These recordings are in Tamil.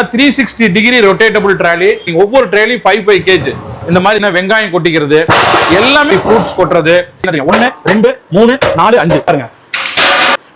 Three sixty degree rotatable trolley நீங்க ஒவ்வொரு ட்ராலி ஃபைவ் ஃபைவ் கேஜ் இந்த மாதிரி என்ன வெங்காயம் கொட்டிக்கிறது எல்லாமே ஃப்ரூட்ஸ் கொட்டுறது. ஒன்னு ரெண்டு மூணு நாலு அஞ்சு. பாருங்க.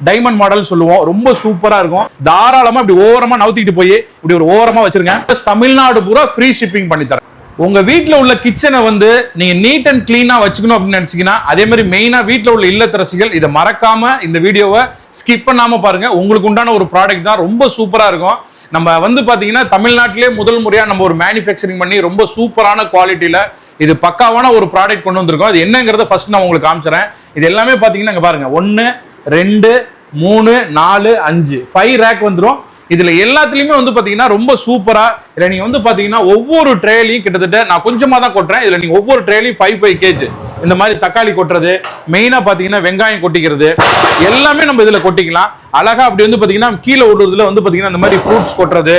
டைமண்ட் மாடல் சொல்லுவோம். ரொம்ப சூப்பரா இருக்கும். தாராளமா இப்படி ஓரமா நவுத்திட்டு போய் இப்படி ஒரு ஓரமா வச்சிருங்க. தமிழ்நாடு பூரா ஃப்ரீ ஷிப்பிங் பண்ணி தரேன். உங்க வீட்டில் உள்ள கிச்சனை வந்து நீங்க நீட் அண்ட் கிளீனா வச்சுக்கணும் அப்படின்னு நினைச்சீங்கன்னா அதே மாதிரி மெயினா வீட்டில் உள்ள இல்லத்தரசிகள் இதை மறக்காம இந்த வீடியோவை ஸ்கிப் பண்ணாம பாருங்க. உங்களுக்கு உண்டான ஒரு ப்ராடக்ட் தான் ரொம்ப சூப்பரா இருக்கும். நம்ம வந்து பாத்தீங்கன்னா தமிழ்நாட்டிலே முதல் முறையா நம்ம ஒரு மேனுஃபேக்சரிங் பண்ணி ரொம்ப சூப்பரான குவாலிட்டியில இது பக்காவான ஒரு ப்ராடக்ட் கொண்டு வந்திருக்கோம். அது என்னங்கிறத ஃபர்ஸ்ட் நான் உங்களுக்கு காமிச்சிடறேன். இது எல்லாமே பாத்தீங்கன்னா பாருங்க. ஒன்னு ரெண்டு மூணு நாலு அஞ்சு. ஃபைவ் ரேக் வந்துடும் இதுல எல்லாத்துலயுமே வந்து பாத்தீங்கன்னா ரொம்ப சூப்பரா இதுல நீங்க வந்து பாத்தீங்கன்னா ஒவ்வொரு ட்ரேலையும் கிட்டத்தட்ட நான் கொஞ்சமா தான் கொட்டுறேன். இதுல நீங்க ஒவ்வொரு ட்ரேலையும் ஃபைவ் ஃபைவ் கேஜ் இந்த மாதிரி தக்காளி கொட்டுறது மெயினா பாத்தீங்கன்னா வெங்காயம் கொட்டிக்கிறது எல்லாமே நம்ம இதுல கொட்டிக்கலாம். அழகா அப்படி வந்து பாத்தீங்கன்னா கீழே விடுறதுல வந்து பாத்தீங்கன்னா இந்த மாதிரி ஃப்ரூட்ஸ் கொட்டுறது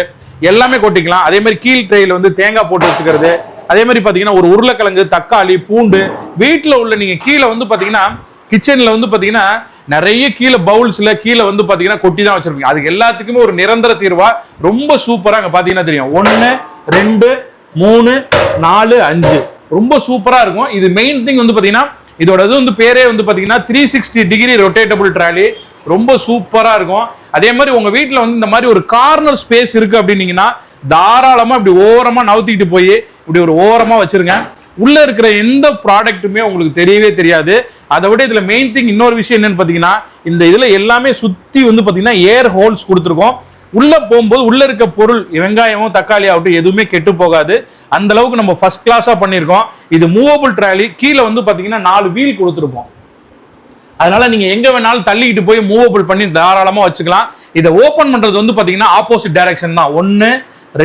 எல்லாமே கொட்டிக்கலாம். அதே மாதிரி கீழ் ட்ரேல வந்து தேங்காய் போட்டு வச்சுக்கிறது அதே மாதிரி பாத்தீங்கன்னா ஒரு உருளைக்கிழங்கு தக்காளி பூண்டு வீட்டுல உள்ள நீங்க கீழே வந்து பாத்தீங்கன்னா கிச்சன்ல வந்து பாத்தீங்கன்னா நிறைய கீழே பவுல்ஸ்ல கீழே வந்து பாத்தீங்கன்னா கொட்டி தான் வச்சிருப்பீங்க. அதுக்கு எல்லாத்துக்குமே ஒரு நிரந்தர தீர்வா ரொம்ப சூப்பரா அங்க பாத்தீங்கன்னா தெரியும். ஒன்னு ரெண்டு மூணு நாலு அஞ்சு. ரொம்ப சூப்பரா இருக்கும். இது மெயின் திங் வந்து பாத்தீங்கன்னா இதோட இது வந்து பேரே வந்து பாத்தீங்கன்னா three sixty degree rotatable trolley ரொம்ப சூப்பரா இருக்கும். அதே மாதிரி உங்க வீட்டுல வந்து இந்த மாதிரி ஒரு கார்னர் ஸ்பேஸ் இருக்கு அப்படின்னீங்கன்னா தாராளமா இப்படி ஓரமா நவுத்திக்கிட்டு போய் இப்படி ஒரு ஓரமா வச்சிருங்க. உள்ள இருக்கிற எந்த ப்ராடக்ட்டுமே உங்களுக்கு தெரியவே தெரியாது. அதை விட இதுல மெயின் திங் இன்னொரு விஷயம் என்னன்னு பாத்தீங்கன்னா இந்த இதுல எல்லாமே சுத்தி வந்து பாத்தீங்கன்னா ஏர் ஹோல்ஸ் கொடுத்துருக்கோம். உள்ள போகும்போது உள்ள இருக்க பொருள் வெங்காயமும் தக்காளி ஆகட்டும் எதுவுமே கெட்டு போகாது. அந்த அளவுக்கு நம்ம ஃபர்ஸ்ட் கிளாஸா பண்ணியிருக்கோம். இது மூவபிள் ட்ராலி கீழே வந்து பாத்தீங்கன்னா நாலு வீல் கொடுத்துருப்போம். அதனால நீங்க எங்க வேணாலும் தள்ளிக்கிட்டு போய் மூவபிள் பண்ணி தாராளமா வச்சுக்கலாம். இதை ஓபன் பண்றது வந்து பாத்தீங்கன்னா ஆப்போசிட் டைரக்ஷன் தான். ஒன்னு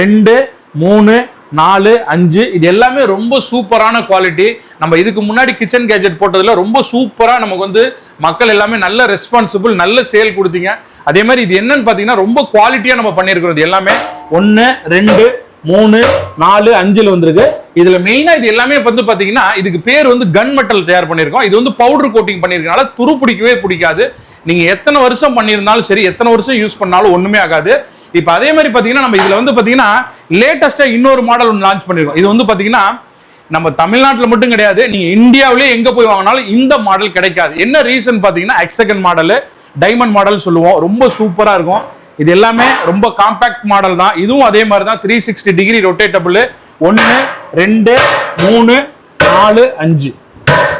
ரெண்டு மூணு நாலு அஞ்சு இது எல்லாமே ரொம்ப சூப்பரான குவாலிட்டி நம்ம இதுக்கு முன்னாடி கிச்சன் கேஜெட் போட்டதில் ரொம்ப சூப்பராக நமக்கு வந்து மக்கள் எல்லாமே நல்ல ரெஸ்பான்சிபிள் நல்ல சேல் கொடுத்தீங்க. அதே மாதிரி இது என்னன்னு பார்த்தீங்கன்னா ரொம்ப குவாலிட்டியாக நம்ம பண்ணியிருக்கிறோம் இது எல்லாமே. ஒன்று ரெண்டு மூணு நாலு அஞ்சில் வந்திருக்கு. இதுல மெயினா இது எல்லாமே வந்து பாத்தீங்கன்னா இதுக்கு பேர் வந்து கன் மெட்டல் தயார் பண்ணியிருக்கோம். இது வந்து பவுடர் கோட்டிங் பண்ணியிருக்கனால துரு பிடிக்கவே பிடிக்காது. நீங்க எத்தனை வருஷம் பண்ணியிருந்தாலும் சரி எத்தனை வருஷம் யூஸ் பண்ணாலும் ஒண்ணுமே ஆகாது. இப்போ அதே மாதிரி பார்த்தீங்கன்னா நம்ம இதில் வந்து பார்த்தீங்கன்னா லேட்டஸ்ட்டாக இன்னொரு மாடல் ஒன்று லான்ச் பண்ணிருக்கோம். இது வந்து பார்த்தீங்கன்னா நம்ம தமிழ்நாட்டில் மட்டும் கிடையாது நீங்கள் இந்தியாவிலே எங்கே போய் வாங்கினாலும் இந்த மாடல் கிடைக்காது. என்ன ரீசன் பார்த்தீங்கன்னா எக்ஸகன் மாடலு டைமண்ட் மாடல் சொல்லுவோம். ரொம்ப சூப்பராக இருக்கும். இது எல்லாமே ரொம்ப காம்பேக்ட் மாடல் தான். இதுவும் அதே மாதிரி தான் த்ரீ சிக்ஸ்டி டிகிரி ரொட்டேட்டபிள் ஒன்று ரெண்டு மூணு நாலு அஞ்சு.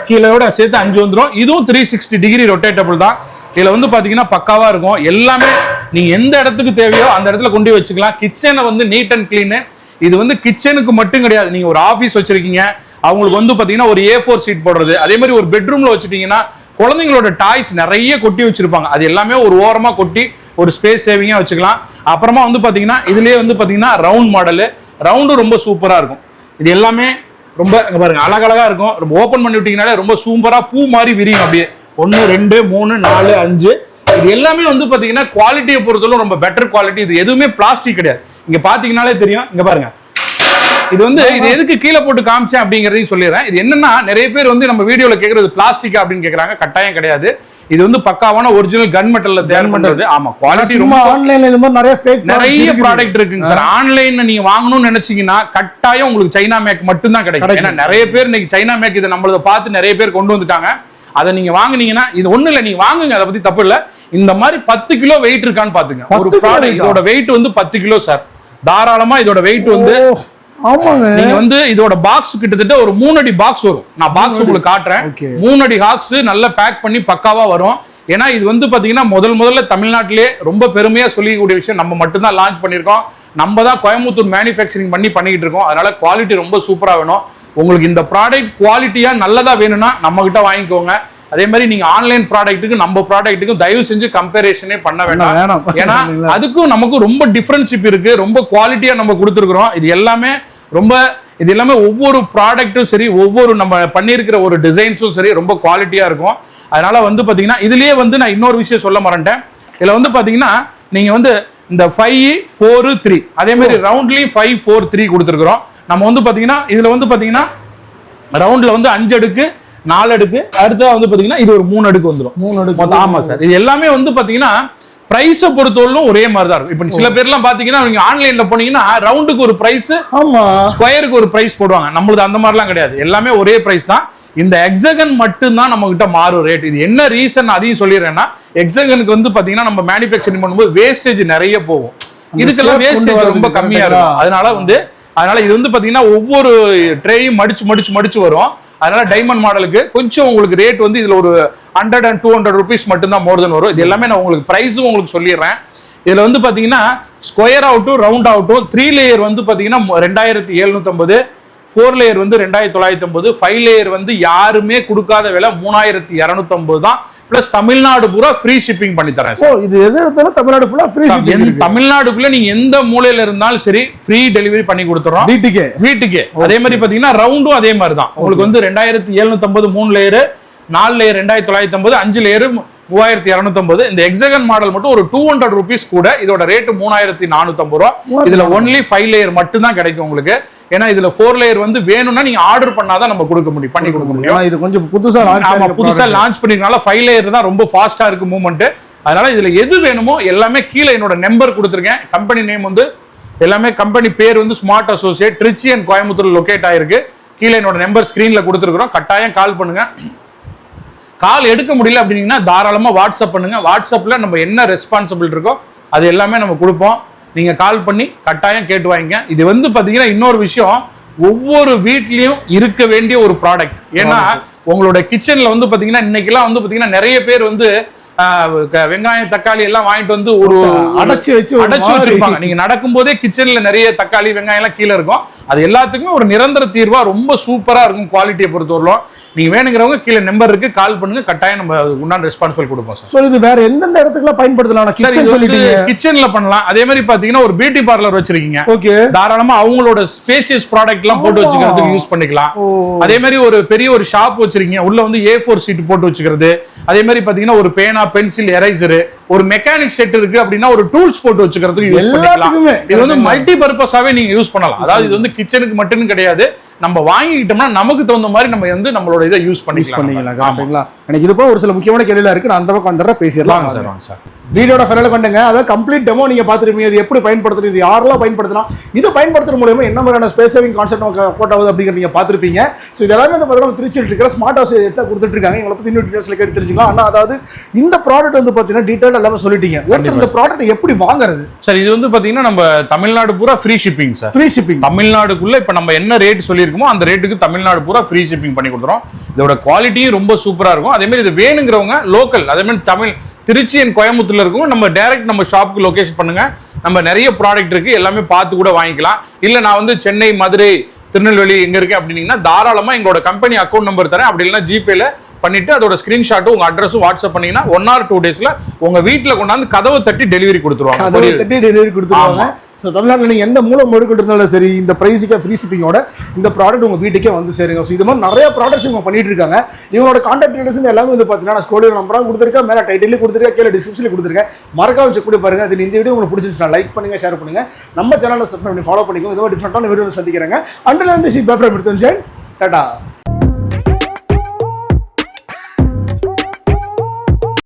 கீழோட சேர்த்து அஞ்சு வந்துடும் இதுவும் த்ரீ சிக்ஸ்டி டிகிரி ரொட்டேட்டபிள் தான். இதில் வந்து பார்த்தீங்கன்னா பக்காவாக இருக்கும். எல்லாமே நீங்கள் எந்த இடத்துக்கு தேவையோ அந்த இடத்துல கொண்டு வச்சுக்கலாம். கிச்சனை வந்து நீட் அண்ட் க்ளீனு இது வந்து கிச்சனுக்கு மட்டும் கிடையாது. நீங்கள் ஒரு ஆஃபீஸ் வச்சிருக்கீங்க. அவங்களுக்கு வந்து பார்த்தீங்கன்னா ஒரு ஏ ஃபோர் சீட் போடுறது. அதே மாதிரி ஒரு பெட்ரூமில் வச்சுட்டீங்கன்னா குழந்தைங்களோட டாய்ஸ் நிறைய கொட்டி வச்சிருப்பாங்க. அது எல்லாமே ஒரு ஓரமாக கொட்டி ஒரு ஸ்பேஸ் சேவிங்காக வச்சுக்கலாம். அப்புறமா வந்து பார்த்தீங்கன்னா இதுலேயே வந்து பார்த்தீங்கன்னா ரவுண்ட் மாடலு ரவுண்டும் ரொம்ப சூப்பராக இருக்கும். இது எல்லாமே ரொம்ப பாருங்கள் பாருங்க அழகழகா இருக்கும். ரொம்ப ஓப்பன் பண்ணி விட்டீங்கனாலே ரொம்ப சூப்பரா பூ மாதிரி விரியும் அப்படியே. ஒன்று ரெண்டு மூணு நாலு அஞ்சு. இது எல்லாமே வந்து பாத்தீங்கன்னா குவாலிட்டியை பொறுத்தவரை ரொம்ப பெட்டர் குவாலிட்டி இது எதுவுமே பிளாஸ்டிக் கிடையாது. இங்க பாத்தீங்கனாலே தெரியும். இங்க பாருங்க. இது வந்து இது எதுக்கு கீழே போட்டு காமிச்சேன் அப்படிங்கறதையும் சொல்லிடுறேன். இது என்னன்னா நிறைய பேர் வந்து நம்ம வீடியோல கேக்குறது பிளாஸ்டிக் அப்படின்னு கேக்குறாங்க. கட்டாயம் கிடையாது. இது வந்து பக்காவான ஒரிஜினல் கன் மெட்டல்ல தயார் பண்றது ஆமா குவாலிட்டி ரொம்ப ஆன்லைன்ல இது மாதிரி நிறைய ஃபேக் நிறைய ப்ராடக்ட் இருக்குங்க சார். ஆன்லைன்ல நீங்க வாங்கணும்னு நினைச்சீங்கன்னா கட்டாயம் உங்களுக்கு சைனா மேக் மட்டும் தான் கிடைக்கும். கிடைக்கும். ஏன்னா நிறைய பேர் இன்னைக்கு சைனா மேக் இதை நம்மளத பார்த்து நிறைய பேர் கொண்டு வந்துட்டாங்க. அதை நீங்க வாங்குனீங்கன்னா இது ஒண்ணு இல்ல நீங்க வாங்குங்க அதை பத்தி தப்பு இல்ல. இந்த மாதிரி பத்து கிலோ வெயிட் இருக்கான்னு பாத்துங்க. ஒரு 10 கிலோ ப்ராடக்ட்? இதோட வெயிட் வந்து பத்து கிலோ சார் தாராளமா இதோட வெயிட் வந்து ஆமாங்க. நீங்க வந்து இதோட பாக்ஸ் கிட்டத்தட்ட ஒரு மூணு அடி பாக்ஸ் வரும். நான் பாக்ஸ் உங்களுக்கு காட்டுறேன். மூணு அடி பாக்ஸ் நல்லா பேக் பண்ணி பக்காவா வரும். ஏன்னா இது வந்து பாத்தீங்கன்னா முதல் முதல்ல தமிழ்நாட்டிலே ரொம்ப பெருமையா சொல்லிக்கூடிய விஷயம் நம்ம மட்டும்தான் லான்ச் பண்ணியிருக்கோம். நம்ம தான் கோயம்புத்தூர் மேனுஃபேக்சரிங் பண்ணி பண்ணிக்கிட்டு இருக்கோம். அதனால குவாலிட்டி ரொம்ப சூப்பரா வேணும். உங்களுக்கு இந்த ப்ராடக்ட் குவாலிட்டியா நல்லதா வேணும்னா நம்ம கிட்ட வாங்கிக்கோங்க. அதே மாதிரி நீங்க ஆன்லைன் ப்ராடக்ட்டுக்கு நம்ம ப்ராடக்ட்டுக்கும் தயவு செஞ்சு கம்பேரிஷனே பண்ண வேண்டாம். வேணாம். ஏன்னா அதுக்கும் நமக்கும் ரொம்ப டிஃபரன்ஷிப் இருக்கு. ரொம்ப குவாலிட்டியா நம்ம கொடுத்துருக்குறோம். இது எல்லாமே ரொம்ப இது எல்லாமே ஒவ்வொரு ப்ராடக்ட்டும் சரி ஒவ்வொரு நம்ம பண்ணியிருக்கிற ஒரு டிசைன்ஸும் சரி ரொம்ப குவாலிட்டியா இருக்கும். அதனால வந்து பாத்தீங்கன்னா இதுலயே வந்து நான் இன்னொரு விஷயம் சொல்ல மறந்துட்டேன். இதுல வந்து பாத்தீங்கன்னா நீங்க வந்து இந்த ஃபைவ் ஃபோர் த்ரீ அதே மாதிரி ரவுண்ட்லயும் ஃபைவ் ஃபோர் த்ரீ கொடுத்துருக்குறோம். நம்ம வந்து பாத்தீங்கன்னா இதுல வந்து பாத்தீங்கன்னா ரவுண்ட்ல வந்து அஞ்சு அடுக்கு நாலு அடுக்கு. அடுத்ததா வந்து பாத்தீங்கன்னா இது ஒரு மூணு அடுக்கு வந்துடும் மூணு அடுக்கு. மொத்தம் ஆமா சார். இது எல்லாமே வந்து பாத்தீங்கன்னா பிரைஸை பொறுத்தவரையிலும் ஒரே மாதிரி தான் இருக்கும். இப்போ சில பேர்லாம் பாத்தீங்கன்னா நீங்க ஆன்லைன்ல போனீங்கன்னா ரவுண்டுக்கு ஒரு பிரைஸ் ஆமா. ஸ்கொயருக்கு ஒரு பிரைஸ் போடுவாங்க. நம்மளுது அந்த மாதிரிலாம் கிடையாது. எல்லாமே ஒரே பிரைஸ் தான். இந்த எக்ஸகன் மட்டும்தான் நம்ம கிட்ட மாறும் ரேட் இது என்ன ரீசன் அதையும் சொல்லிடுறேன்னா எக்ஸகனுக்கு வந்து பாத்தீங்கன்னா நம்ம மேனுஃபேக்சரிங் பண்ணும்போது வேஸ்டேஜ் நிறைய போகும். இதுக்கெல்லாம் வேஸ்டேஜ் ரொம்ப கம்மியா? இருக்கும். அதனால வந்து அதனால இது வந்து பாத்தீங்கன்னா ஒவ்வொரு ட்ரேயும் மடிச்சு மடிச்சு மடிச்சு வரும். அதனால டைமண்ட் மாடலுக்கு கொஞ்சம் உங்களுக்கு ரேட் வந்து இதுல ஒரு hundred and two hundred rupees மட்டும்தான் மோர் தென் வரும். இது எல்லாமே நான் உங்களுக்கு ப்ரைஸும் உங்களுக்கு சொல்லிடுறேன். இதுல வந்து பாத்தீங்கன்னா ஸ்கொயர் ஆகட்டும் ரவுண்ட் ஆகட்டும் த்ரீ லேயர் வந்து பாத்தீங்கன்னா ரெண்டாயிரத்தி எழுநூற்றம்பது ஃபோர் லேயர் வந்து ரெண்டாயிரத்தி தொள்ளாயிரத்தி ஐம்பது ஃபைவ் லேயர் வந்து யாருமே கொடுக்காத விலை மூணாயிரத்தி இரநூத்தம்பது தான். பிளஸ் தமிழ்நாடு பூரா ஃப்ரீ ஷிப்பிங் பண்ணி தரேன் ஓ இது எது எடுத்தாலும் தமிழ்நாடு ஃபுல்லா ஃப்ரீ ஷிப்பிங் தமிழ்நாடுக்குள்ள நீங்க எந்த மூலையில இருந்தாலும் சரி ஃப்ரீ டெலிவரி பண்ணி கொடுத்துறோம். டிடிகே வீட்டுக்கு. அதே மாதிரி பாத்தீங்கன்னா ரவுண்டும் அதே மாதிரி தான். உங்களுக்கு வந்து ரெண்டாயிரத்தி எழுநூத்தி ஐம்பது மூணு லேயரு நாலு லேயர் ரெண்டாயிரத்தி தொள்ளாயிரத்தி ஐம்பது அஞ்சு லேயரு மூவாயிரத்தி இரநூத்தம்பது இந்த எக்ஸகன் மாடல் மட்டும் ஒரு டூ ஹண்ட்ரட் ருபீஸ் கூட. இதோட ரேட்டு மூணாயிரத்தி நானூத்தம்பது ரூபா. இதுல ஒன்லி ஃபைவ் லேயர் மட்டும் தான் கிடைக்கும் உங்களுக்கு. ஏன்னா இதுல ஃபோர் லேயர் வந்து வேணும்னா நீங்க ஆர்டர் பண்ணாதான் நம்ம கொடுக்க முடியும் பண்ணி கொடுக்க முடியும். இது கொஞ்சம் புதுசா ஆமா புதுசா. லான்ச் பண்ணிருக்கனால ஃபைவ் லேயர் தான் ரொம்ப ஃபாஸ்டா இருக்கு மூவ்மெண்ட் அதனால இதுல எது வேணுமோ எல்லாமே கீழே என்னோட நம்பர் கொடுத்துருக்கேன். கம்பெனி நேம் வந்து எல்லாமே கம்பெனி பேர் வந்து smart associate Trichy and Coimbatore locate ஆயிருக்கு. கீழே என்னோட நம்பர் ஸ்கிரீன்ல கொடுத்துருக்குறோம். கட்டாயம் கால் பண்ணுங்க. கால் எடுக்க முடியல அப்படின்னீங்கன்னா தாராளமா வாட்ஸ்அப் பண்ணுங்க. வாட்ஸ்அப்ல நம்ம என்ன ரெஸ்பான்சிபிள் இருக்கோ அது எல்லாமே நம்ம கொடுப்போம். நீங்க கால் பண்ணி கட்டாயம் கேட்டு வாங்கிங்க. இது வந்து பாத்தீங்கன்னா இன்னொரு விஷயம். ஒவ்வொரு வீட்லயும் இருக்க வேண்டிய ஒரு ப்ராடக்ட் ஏன்னா உங்களோட கிச்சன்ல வந்து பாத்தீங்கன்னா இன்னைக்கெல்லாம் வந்து பாத்தீங்கன்னா நிறைய பேர் வந்து வெங்காயம் தக்காளி எல்லாம் வாங்கிட்டு வந்து ஒரு அடைச்சு வச்சு அடைச்சு. வச்சிருப்பாங்க. நீங்க நடக்கும்போதே கிச்சன்ல நிறைய தக்காளி வெங்காயம் எல்லாம் கீழே இருக்கும். அது எல்லாத்துக்குமே ஒரு நிரந்தர தீர்வா ரொம்ப சூப்பரா இருக்கும் குவாலிட்டியை பொறுத்தவரையிலும். நீங்க வேணுங்கிறவங்க கீழே நம்பர் இருக்கு. கால் பண்ணுங்க. கட்டாயம் நம்ம உண்டான ரெஸ்பான்சிபிள் கொடுப்போம் சார் So, இது வேற எந்தெந்த இடத்துக்குலாம் பயன்படுத்தலாம்? கிச்சன் சொல்லிட்டீங்க. கிச்சன்ல பண்ணலாம். அதே மாதிரி பாத்தீங்கன்னா ஒரு பியூட்டி பார்லர் வச்சிருக்கீங்க. ஓகே தாராளமா அவங்களோட ஸ்பேசியஸ் ப்ராடக்ட் எல்லாம் போட்டு. வச்சுக்கிறதுக்கு யூஸ் பண்ணிக்கலாம். அதே மாதிரி ஒரு பெரிய ஒரு ஷாப் வச்சிருக்கீங்க. உள்ள வந்து ஏ ஃபோர் சீட் போட்டு வச்சுக்கிறது. அதே மாதிரி பாத்தீங்கன்னா ஒரு பேனா பென்சில் எரேசர் ஒரு மெக்கானிக் செட் இருக்கு அப்படின்னா ஒரு டூல்ஸ் போட்டு வச்சுக்கிறதுக்கு யூஸ் பண்ணிக்கலாம். எல்லாத்துக்குமே. இது வந்து மல்டி பர்பஸாவே நீங்க யூஸ் பண்ணலாம். அதாவது இது வந்து கிச்சனுக்கு மட்டும் கிடையாது. நம்ம வாங்கிக்கிட்டோம்னா நமக்கு தகுந்த மாதிரி நம்ம வந்து நம்மளோட இதை யூஸ் யூஸ் பண்ணிக்கலாம். எனக்கு இது போல ஒரு சில முக்கியமான கேள்விலாம் இருக்கு. நான் அந்த பக்கம் வந்துடுறேன் பேசிடலாம். சார் சார் வீடியோட ஃபைனல் பண்ணுங்க அதாவது கம்ப்ளீட் டெமோ நீங்க பார்த்துருப்பீங்க. இது எப்படி பயன்படுத்துறது இது யாரெல்லாம் பயன்படுத்தலாம் இதை பயன்படுத்துற மூலயமா என்ன மாதிரியான ஸ்பேஸ் சேவிங் கான்செப்ட் போட் ஆகுது அப்படிங்கிற நீங்க பார்த்துருப்பீங்க. ஸோ இது எல்லாமே வந்து பார்த்தீங்கன்னா திருச்சியில் இருக்கிற ஸ்மார்ட் ஹவுஸ் தான் கொடுத்துட்டு இருக்காங்க எங்களை பத்தி இன்னும் டீடைல்ஸ்ல கேட்டு தெரிஞ்சுக்கலாம். ஆனால் அதாவது இந்த ப்ராடக்ட் வந்து பார்த்தீங்கன்னா டீட்டெயில் எல்லாமே சொல்லிட்டீங்க. ஒருத்தர் இந்த ப்ராடக்ட் எப்படி வாங்குறது? சார் இது வந்து பாத்தீங்கன்னா நம்ம தமிழ்நாடு பூரா free shipping sir free shipping தமிழ்நாடுக்குள்ள இப்ப நம்ம என்ன ரேட் சொல்லியிருக்கோமோ அந்த ரேட்டுக்கு தமிழ்நாடு பூரா ஃப்ரீ ஷிப்பிங் பண்ணி கொடுத்துறோம். இதோட குவாலிட்டியும் ரொம்ப சூப்பரா இருக்கும். அதே மாதிரி இது வேணுங்கிறவங்க லோக்கல் அதே மாதிரி தமிழ் திருச்சி அண்ட் கோயம்புத்தூர்ல இருக்கும் நம்ம டைரக்ட் நம்ம ஷாப்புக்கு லொகேஷன் பண்ணுங்க. நம்ம நிறைய ப்ராடக்ட் இருக்கு எல்லாமே பார்த்து கூட வாங்கிக்கலாம். இல்ல நான் வந்து சென்னை மதுரை திருநெல்வேலி எங்க இருக்கு அப்படின்னீங்கன்னா தாராளமா எங்களோட கம்பெனி அக்கௌண்ட் நம்பர் தரேன். அப்படி இல்லைன்னா ஜிபேல பண்ணிட்டு அதோட ஸ்கிரீன்ஷாட்டும் உங்க அட்ரஸும் வாட்ஸ்அப் பண்ணீங்கன்னா ஒன் ஆர் டூ டேஸ்ல உங்க வீட்டுல கொண்டாந்து கதவை தட்டி டெலிவரி கொடுத்துருவாங்க. courier. தட்டி டெலிவரி கொடுத்துருவாங்க. ஸோ தமிழ்நாட்டில் நீங்கள் எந்த மூலம் மொழிக்கிட்டு இருந்தாலும் சரி இந்த ப்ரைஸுக்கு ஃப்ரீ ஷிப்பிங்கோட இந்த ப்ராடக்ட் உங்கள் வீட்டுக்கே வந்து சேருங்க. ஸோ இது மாதிரி நிறைய ப்ராடக்ட்ஸ் இவங்க பண்ணிட்டு இருக்காங்க. இவங்களோட கான்டாக்ட் டீடைல்ஸ் எல்லாமே வந்து பார்த்தீங்கன்னா நான் ஸ்கோடியோ நம்பராக கொடுத்துருக்கேன் மேலே டைட்டிலையும் கொடுத்துருக்கேன் கீழே டிஸ்கிரிப்ஷனில் கொடுத்துருக்கேன். மறக்காம செக் பண்ணி பாருங்க. அது இந்த வீடியோ உங்களுக்கு பிடிச்சிருச்சுன்னா லைக் பண்ணுங்க ஷேர் பண்ணுங்க. நம்ம சேனலை சப்ஸ்கிரைப் பண்ணி ஃபாலோ பண்ணிக்கோங்க. இது மாதிரி டிஃப்ரெண்டான வீடியோ சந்திக்கிறேங்க. அண்டில் இருந்து சி பேஃபர் எடுத்து டாடா